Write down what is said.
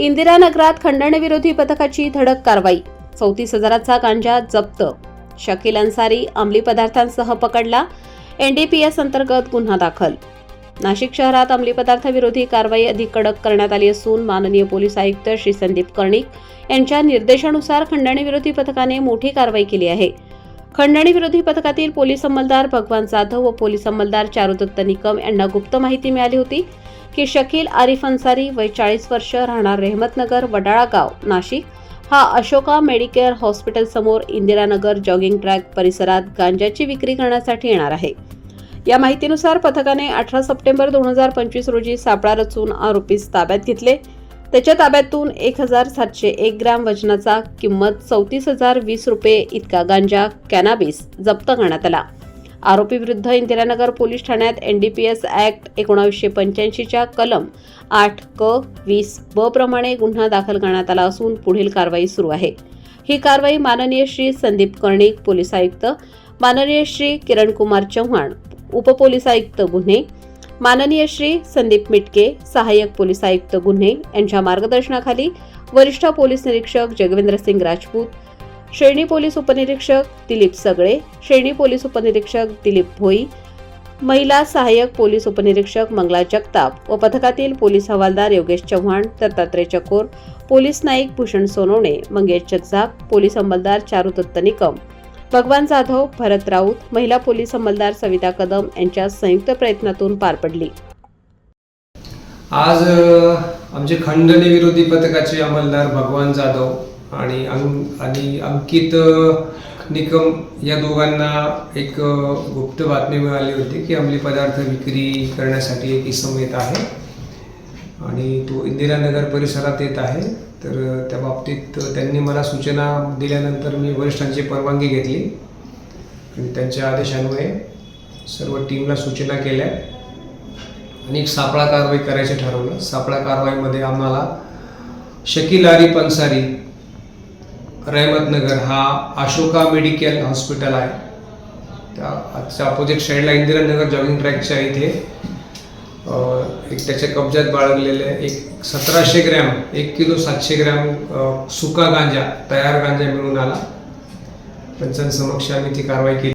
इंदिरानगरात खंडणविरोधी पथकाची धडक कारवाई. चौतीस हजाराचा गांजा जप्त. शकील अन्सारी अंमली पदार्थांसह पकडला. एनडीपीएस अंतर्गत गुन्हा दाखल. नाशिक शहरात अंमली पदार्थविरोधी कारवाई अधिक कडक करण्यात आली असून माननीय पोलीस आयुक्त श्री संदीप कर्णिक यांच्या निर्देशानुसार खंडणीविरोधी पथकाने मोठी कारवाई केली आहे. खंडणीविरोधी पथकातील पोलीस अंमलदार भगवान जाधव व पोलीस अंमलदार चारुदत्त निकम यांना गुप्त माहिती मिळाली होती की शकील आरिफ अन्सारी वय चाळीस वर्ष राहणार रेहमतनगर वडाळा गाव नाशिक. हा अशोका मेडिकेअर हॉस्पिटल समोर इंदिरानगर जॉगिंग ट्रॅक परिसरात गांजाची विक्री करण्यासाठी येणार आहे. या माहितीनुसार पथकाने अठरा सप्टेंबर दोन हजार पंचवीस रोजी सापळा रचून आरोपीस ताब्यात घेतले. त्याच्या ताब्यातून एक हजार सातशे एक ग्रॅम वजनाचा किंमत चौतीस हजार वीस रुपये इतका गांजा कॅनाबिस जप्त करण्यात आला. आरोपी विरुद्ध इंदिरानगर पोलीस ठाण्यात एनडीपीएस ऍक्ट एकोणावीसशे पंच्याऐंशीच्या कलम आठ क वीस ब प्रमाणे गुन्हा दाखल करण्यात आला असून पुढील कारवाई सुरू आहे. ही कारवाई माननीय श्री संदीप कर्णिक पोलीस आयुक्त माननीय श्री किरणकुमार चव्हाण उपपोलीस आयुक्त गुन्हे माननीय श्री संदीप मिटके सहाय्यक पोलीस आयुक्त गुन्हे यांच्या मार्गदर्शनाखाली वरिष्ठ पोलीस निरीक्षक जगवेंद्र सिंग राजपूत श्रेणी पोलीस उपनिरीक्षक दिलीप सगळे श्रेणी पोलीस उपनिरीक्षक दिलीप भोई महिला सहाय्यक पोलीस उपनिरीक्षक मंगला जगताप व पथकातील पोलीस हवालदार योगेश चव्हाण दत्तात्रय चकोर पोलीस नाईक भूषण सोनवणे मंगेश जगजाप पोलीस अंमलदार चारुदत्त निकम भगवान जाधव भरत राऊत महिला पोलीस अंमलदार सविता कदम यांच्या संयुक्त प्रयत्नातून पार पडली. आज आमचे खंडणी विरोधी पथकाचे अंमलदार भगवान जाधव आणि अंग आणि अंकित निकम या दोघांना एक गुप्त बातमी मिळाली होती की अंमली पदार्थ विक्री करण्यासाठी एक इसम येत आहे. आणि तो इंदिरानगर परिसरात येत आहे. तर त्या बाबतीत त्यांनी मला सूचना दिल्यानंतर मी वरिष्ठांची परवानगी घेतली. आणि त्यांच्या आदेशान्वये सर्व टीमला सूचना केल्या. आणि एक सापळा कारवाई करायचं ठरवलं. सापळा कारवाईमध्ये आम्हाला शकील आरिफ अन्सारी रहमतनगर हा अशोका मेडिकल हॉस्पिटल आहे. त्या आजच्या अपोजिट साईडला इंदिरानगर जॉगिंग ट्रॅकच्या इथे एक त्याच्या कब्जात बाळगलेले एक सतराशे ग्रॅम एक किलो सातशे ग्रॅम सुका गांजा तयार गांजा मिळून आला. पंचांसमक्ष आम्ही ती कारवाई केली.